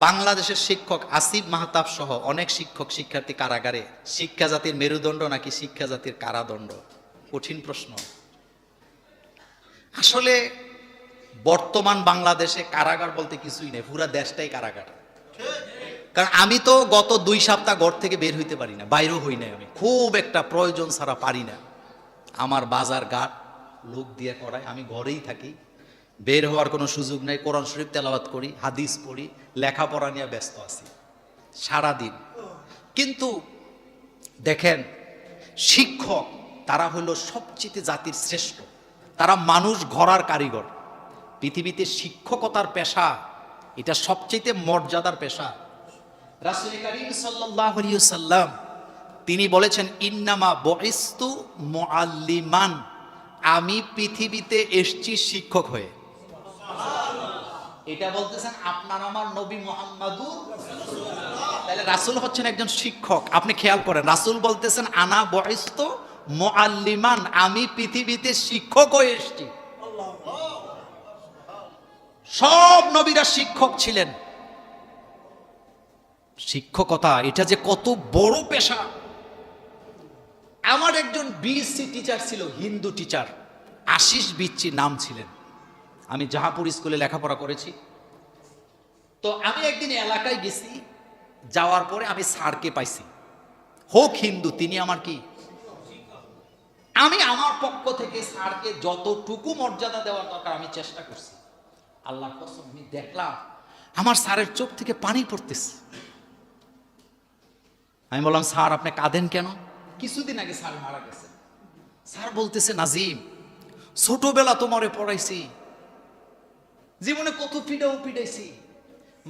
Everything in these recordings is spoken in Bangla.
বাংলাদেশের শিক্ষক আসিফ মাহতাব সহ অনেক শিক্ষক শিক্ষার্থী কারাগারে। শিক্ষা জাতির মেরুদণ্ড নাকি শিক্ষা জাতির কারাদণ্ড? কঠিন প্রশ্ন। আসলে বর্তমান বাংলাদেশে কারাগার বলতে কিছুই নেই, পুরা দেশটাই কারাগার। কারণ আমি তো গত দুই সপ্তাহ ঘর থেকে বের হইতে পারি না, বাইরেও হই নাই আমি। খুব একটা প্রয়োজন ছাড়া পারি না। আমার বাজার ঘাট লোক দিয়ে করায়, আমি ঘরেই থাকি। বের হওয়ার কোনো সুযোগ নেই, কোরআন শরীফ তেলাওয়াত করি, হাদিস পড়ি, লেখাপড়া নিয়ে ব্যস্ত আছি। সারাদিন। কিন্তু দেখেন, শিক্ষক, তারা হলো সবচেয়ে জাতির শ্রেষ্ঠ। তারা মানুষ গড়ার কারিগর। পৃথিবীতে শিক্ষকতার পেশা, এটা সবচেয়ে মর্যাদার পেশা। সাল্লাম তিনি বলেছেন, ইন্নামা বইস্তু মোয়াল্লিমান আমি পৃথিবীতে এসছি শিক্ষক হয়ে। এটা বলতেছেন আপনার আমার নবী মোহাম্মদুর তাহলে রাসূল হচ্ছেন একজন শিক্ষক, আপনি খেয়াল করেন, রাসূল বলতেছেন, আনা বয়স্ত মুআল্লিমান, আমি পৃথিবীতে শিক্ষক হয়ে এসেছি। সব নবীরা শিক্ষক ছিলেন। শিক্ষকতা, এটা যে কত বড় পেশা। আমার একজন বিএসসি টিচার ছিল, হিন্দু টিচার আশিস বিচ্ছি নাম ছিলেন। আমি জাহাপুর স্কুলে লেখাপড়া করেছি। তো আমি একদিন এলাকায় গেছি, যাওয়ার পরে আমি স্যারকে পাইছি। হোক হিন্দু, তিনি আমার কি? আমি আমার পক্ষ থেকে স্যারকে যতটুকু মর্যাদা দেওয়ার দরকার আমি চেষ্টা করছি। আল্লাহ কসম, আমি দেখলাম আমার স্যারের চোখ থেকে পানি পড়তেছে। আমি বললাম, স্যার, আপনি কাঁদেন কেন? কিছুদিন আগে স্যার মারা গেছে। স্যার বলতেছে, নাজিম, ছোটবেলা তোমারে পড়াইছি জীবনে কত পিডাও পিডাইছি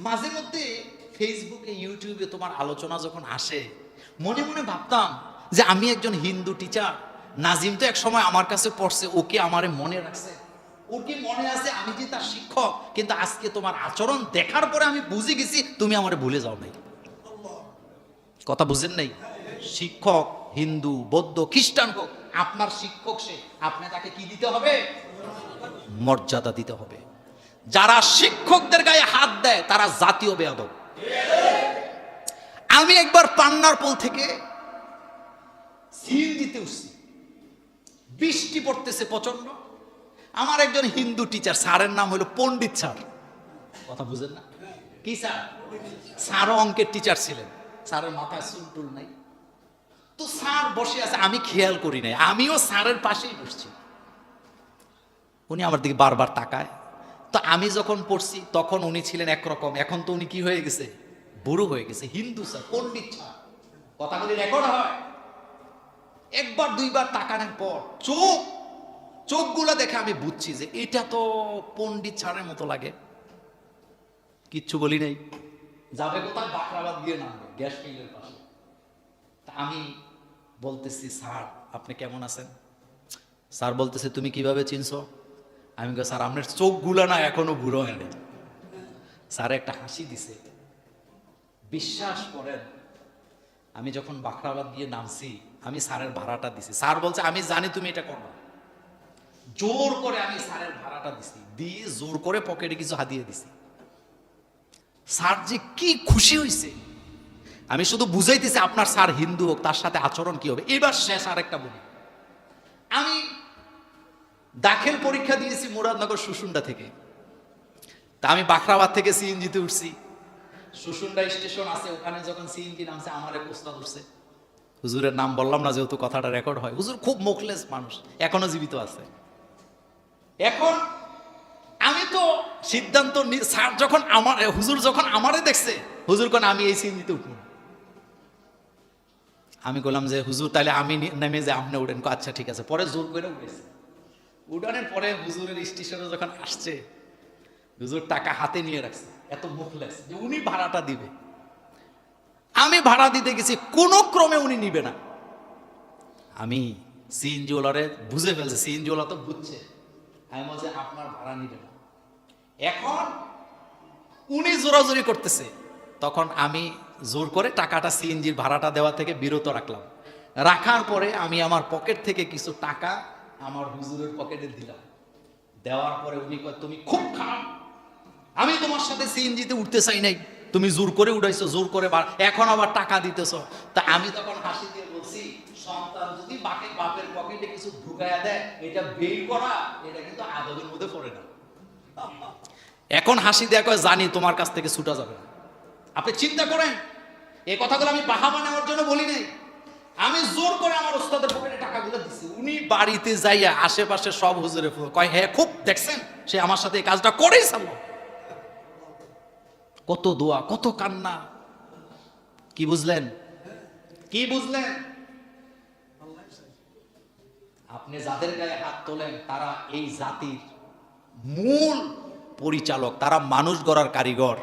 মাঝে মধ্যে ফেসবুকে ইউটিউবে তোমার আলোচনা যখন আসে, মনে মনে ভাবতাম যে আমি একজন হিন্দু টিচার নাজিম তো এক সময় আমার কাছে পড়ছে ওকে আমারে মনে রাখছে? ওর কি মনে আছে আমি যে তার শিক্ষক, কিন্তু আজকে তোমার আচরণ দেখার পরে আমি বুঝে গেছি তুমি আমারে ভুলে যাও নাই। কথা বুঝেন নাই? শিক্ষক, হিন্দু, বৌদ্ধ, খ্রিস্টান হোক, আপনার শিক্ষক সে আপনি তাকে কি দিতে হবে? মর্যাদা দিতে হবে। যারা শিক্ষকদের গায়ে হাত দেয়, তারা জাতীয় বেয়াদব। আমি একবার পান্নার পোল থেকে সিএনজিতে উঠছি। বৃষ্টি পড়তেছে প্রচণ্ড আমার একজন হিন্দু টিচার স্যারের নাম হলো পণ্ডিত স্যার। কথা বুঝেন না? কি স্যার? স্যারও অঙ্কের টিচার ছিলেন। স্যারের মাথায় চুল টুল নাই। তো স্যার বসে আছে, আমি খেয়াল করি নাই। আমিও স্যারের পাশেই বসছি। উনি আমার দিকে বারবার তাকায়। তো আমি যখন পড়ছি, তখন উনি ছিলেন একরকম। এখন তো উনি কি হয়ে গেছে? বুড়ো হয়ে গেছে। হিন্দু স্যার, পণ্ডিত স্যার। কথাগুলি রেকর্ড হয়। একবার, দুইবার তাকানোর পর চোখ, চোখগুলো দেখে আমি বুঝছি যে এটা তো পণ্ডিত ছাড়ের মতো লাগে। কিচ্ছু বলি নাই। যাবে কোথায়? বাকরাবাদ দিয়ে নামবে, গ্যাস মিলের পাশে। তা আমি বলতেছি, স্যার, আপনি কেমন আছেন? স্যার বলতেছে, তুমি কীভাবে চিনছো? আমি বলি, স্যার আপনার চোখগুলো না এখনও বুড়ো হয়নি। স্যার একটা হাসি দিছে। বিশ্বাস করেন আমি যখন বাখরাবাদ দিয়ে নামছি আমি স্যারের ভাড়াটা দিছি। স্যার বলছে আমি জানি তুমি এটা করো। জোর করে আমি স্যারের ভাড়াটা দিছি। দিয়ে জোর করে পকেটে কিছু হাতিয়ে দিছি। স্যার যে কি খুশি হয়েছে আমি শুধু বুঝাইতেছি আপনার স্যার হিন্দু হোক তার সাথে আচরণ কি হবে? এবার শেষ আর একটা বলি। আমি দাখিল পরীক্ষা দিয়েছি মুরাদনগর সুসুন্ডা থেকে। তা আমি বাখরাবাদ থেকে সিএনজিতে উঠছি। সুসুন্ডা স্টেশন আছে, ওখানে যখন সিএনজি নামছে, আমার এক উস্তাদ উঠছে হুজুরের নাম বললাম না, যেহেতু কথাটা রেকর্ড হয়। হুজুর খুব মুখলেস মানুষ, এখনও জীবিত আছে। এখন আমি তো সিদ্ধান্ত স্যার যখন আমার, হুজুর যখন আমারে দেখছে, হুজুর কোন আমি এই সিএনজিতে উঠবো। আমি বললাম যে, হুজুর তাহলে আমি নেমে যে আপনি উঠেন। আচ্ছা ঠিক আছে। পরে জোর করে উঠেছে। উঠানের পরে হুজুরের স্টেশনে যখন আসছে, হুজুর টাকা হাতে নিয়ে রাখছে, এত মুখলেস যে উনি ভাড়াটা দিবে। আমি ভাড়া দিতে গেছি, কোনো ক্রমে উনি নিবে না। আমি সিএনজি ওলারে বুঝে ফেলছে সিএনজি ওলা তো বুঝছে। আমি বলছি, আপনার ভাড়া নিবে না। এখন উনি জোরাজোরি করতেছে, তখন আমি জোর করে টাকাটা সিএনজির ভাড়াটা দেওয়া থেকে বিরত রাখলাম। রাখার পরে আমি আমার পকেট থেকে কিছু টাকা আমার হুজুরের পকেটে দিলাম। দেওয়ার পরে উনি কয়, তুমি খুব খারাপ। আমি তোমার সাথে সিএনজিতে উঠতে চাই নাই। তুমি জোর করে উঠাইছো, জোর করে এখন আবার টাকা দিতেছো। তা আমি তখন হাসি দিয়ে বলছি, সন্তান যদি বাকে বাপের পকেটে কিছু ঢুকায়া দেয়, এটা বের করা, এটা কিন্তু আদবের মধ্যে পড়ে না। এখন হাসি দেয়া কয়, জানি তোমার কাছ থেকে ছুটা যাবে আপনি চিন্তা করেন এই কথাগুলো আমি বাহাবা নেওয়ার জন্য বলি নাই। আমি জোর করে আমার ওস্তাদের পকেটে টাকাগুলো দিছি। উনি বাড়িতে যাইয়া আশেপাশে সব হুজুরে কয় হ্যাঁ খুব দেখছেন, সে আমার সাথে এই কাজটা করেই সামনে কত দোয়া, কত কান্না। কি বুঝলেন? কি বুঝলেন? আপনি যাদের গায়ে হাত তোলেন, তারা এই জাতির মূল পরিচালক, তারা মানুষ গড়ার কারিগর।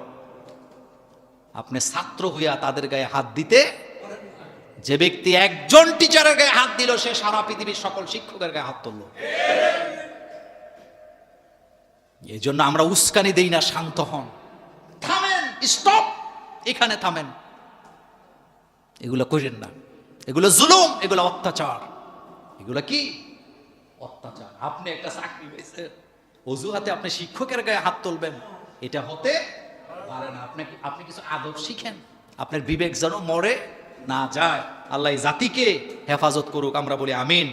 আপনি ছাত্র হইয়া তাদের গায়ে হাত দিতে যে ব্যক্তি একজন টিচারের গায়ে হাত দিল, সে সারা পৃথিবীর সকল শিক্ষকের গায়ে হাত তুলল। এই জন্য আমরা উস্কানি দেই না, শান্ত হন। থামেন স্টপ এখানে থামেন। এগুলো করেন না। এগুলো জুলুম, এগুলো অত্যাচার। এগুলো কি? অত্যাচার। আপনি একটা চাকরি পেয়েছেন অজুহাতে আপনি শিক্ষকের গায়ে হাত তুলবেন। এটা হতে পারে না। আপনি আপনি কিছু আদব শিখেন? আপনার বিবেক যেন মরে না যায়। আল্লাহ জাতিকে হেফাজত করুক আমরা বলি আমিন।